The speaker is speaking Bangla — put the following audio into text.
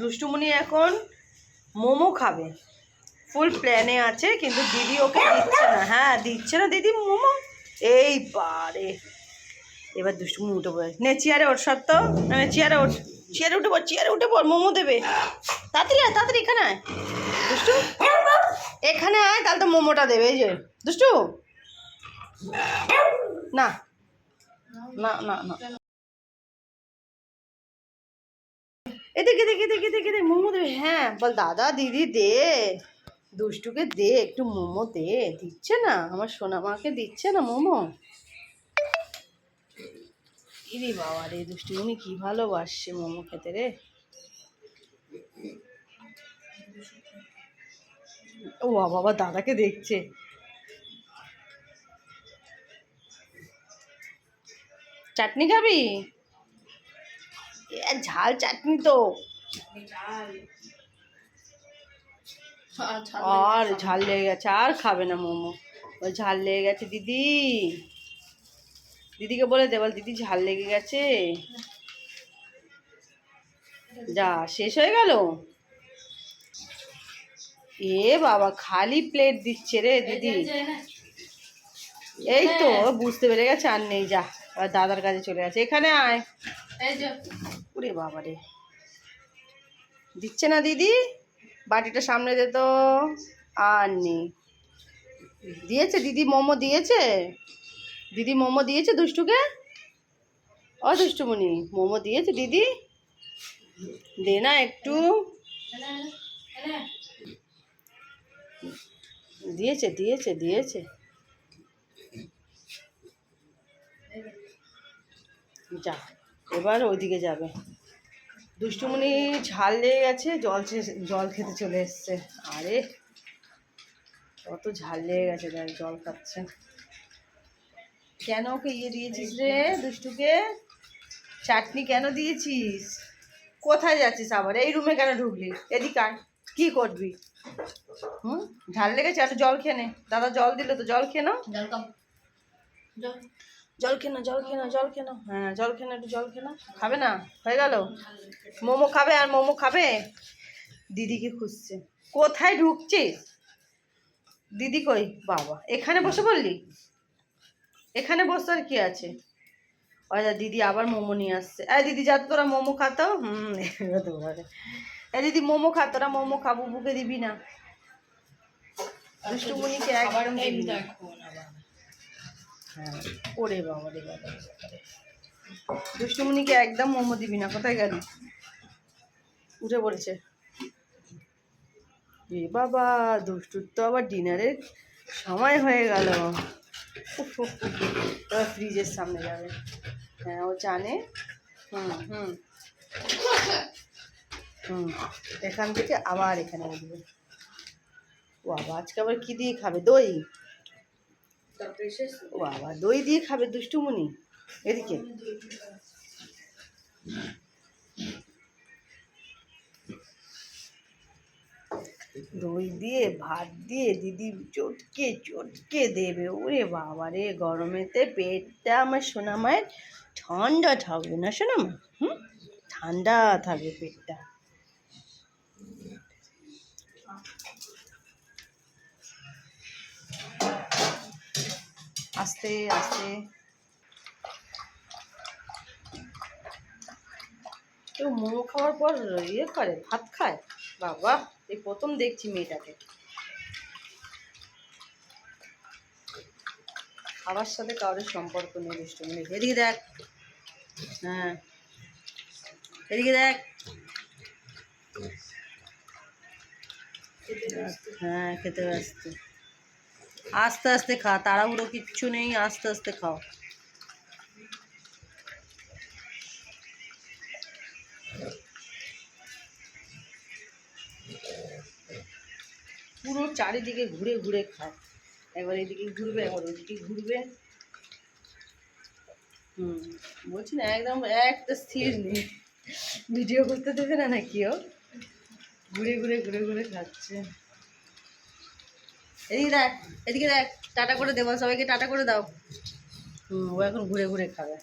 দুষ্টুমণি এখন মোমো খাবে। ফুল প্ল্যানে আছে কিন্তু দিদি ওকে দিচ্ছে না। হ্যাঁ দিচ্ছে না দিদি মোমো। এই বারে। এবার দুষ্টুমণি উঠে পড়ে। নে চেয়ারে ওঠ সত্য চেয়ারে ওঠ। চেয়ারে উঠে পড় চেয়ারে উঠে পড় মোমো দেবে। তাড়াতাড়ি আয় তাড়াতাড়ি এখানে আয়। দুষ্টু এখানে আয় তাহলে তো মোমোটা দেবে এই যে। দুষ্টু না। না না না। এদিকে এদিকে এদিকে এদিকে এদিকে মোমো দেবে। হ্যাঁ বল দাদা, দিদি, দে। দুষ্টুকে দে, একটু মোমো দে। দিচ্ছে না, আমার সোনা মাকে দিচ্ছে না মোমো। ইরে বাবা রে দুষ্টুমনি কি ভালোবাসছে মোমো খেতে রে। ও বাবা দাদাকে দেখছে। চাটনি খাবি? ঝাল চাটনি তো। আর ঝাল লেগে গেছে আর খাবে না মোমো। ওই ঝাল লেগে গেছে দিদি। দিদিকে বলে দে বল দিদি ঝাল লেগে গেছে। যা শেষ হয়ে গেল? এ বাবা খালি প্লেট দিচ্ছে রে দিদি। এই তো বুঝতে পেরে গেছে আর নেই যা। এবার দাদার কাছে চলে গেছে। এখানে আয়। ওরে বাবা রে। দিচ্ছে না দিদি? বাটিটা সামনে দে তো। আর নেই। দিয়েছে? দিদি মোমো দিয়েছে? দিদি মোমো দিয়েছে দুষ্টুকে? ও দুষ্টুমণি মোমো দিয়েছে দিদি? দে না একটু। দিয়েছে দিয়েছে দিয়েছে। যা এবার ওইদিকে যাবে। দুষ্টুমণি ঝাল লেগে গেছে, জল জল খেতে চলে এসছে। আরে, কত ঝাল লেগে গেছে, দেখ, জল খাচ্ছে। কেন ওকে ইয়ে দিয়েছিস রে দুষ্টুকে? চাটনি কেন দিয়েছিস? কোথায় যাচ্ছিস আবার? এই রুমে কেন ঢুকলি? এদিকে আর কী করবি? হুম? ঝাল লেগেছে? একটু জল খেয়ে নে। দাদা জল দিল তো, জল খেয়ে নাও। জল। খেয়ে নাও জল খেয়ে নাও জল খেয়ে নাও। হ্যাঁ জল খেয়ে নাও একটু জল খেয়ে নাও। খাবে না? হয়ে গেল? মোমো খাবে আর মোমো খাবে? দিদিকে খুঁজছে। কোথায় ঢুকছিস? দিদি কই? বাবা এখানে বসে বললি এখানে বসে আর কি আছে? ওই যা দিদি আবার মোমো নিয়ে আসছে। এই দিদি যা তোরা মোমো খাতো হুম তো দিদি মোমো খা তোরা মোমো খাব বুকে দিবি না। দুষ্টুমণিকে দিবি না। হ্যাঁ ওরে বাবা রে বাবা। দুষ্টুমণিকে একদম মোমো দিবি না, কোথায় গেলি? উঠে পড়েছে। এ বাবা, দুষ্টুর তো আবার ডিনারের সময় হয়ে গেল। এবার ফ্রিজের সামনে যাবে। হ্যাঁ ও জানে। হুম হুম। হুম, এখান থেকে আবার এখানে উঠবে। ও বাবা, আজকে আবার কি দিয়ে খাবে? দই? বাবা, দই দিয়ে খাবে দুষ্টুমণি? এদিকে। দই দিয়ে, ভাত দিয়ে, দিদি চটকে চটকে দেবে। ওরে বাবা রে, গরমেতে পেটটা আমার সোনা মায়ের ঠান্ডা থাকবে না সোনা মা হুম? ঠান্ডা থাকবে পেটটা। আস্তে আস্তে। কেউ মোমো খাওয়ার পর ইয়ে করে ভাত খায়। বাবা এই প্রথম দেখছি মেয়েটাকে। খাবার সাথে কারোর সম্পর্ক নেই দুষ্টুমনি এদিকে দেখ। হ্যাঁ। এদিকে দেখ। হ্যাঁ খেতে ব্যস্ত। আস্তে আস্তে খা, তাড়াহুড়ো কিচ্ছু নেই, আস্তে আস্তে খাও। পুরো চারিদিকে ঘুরে ঘুরে খায় একবার এদিকে ঘুরবে, একবার ওদিকে ঘুরবে। হুম, বলছি না, একদম একটা স্থির নেই। ভিডিও করতে দেবে না নাকি ও? ঘুরে ঘুরে ঘুরে ঘুরে খাচ্ছে। এদিকে দেখ এদিকে দেখ, টাটা করে দেবো সবাইকে টাটা করে দাও। হুম, ও এখন ঘুরে ঘুরে খাবে।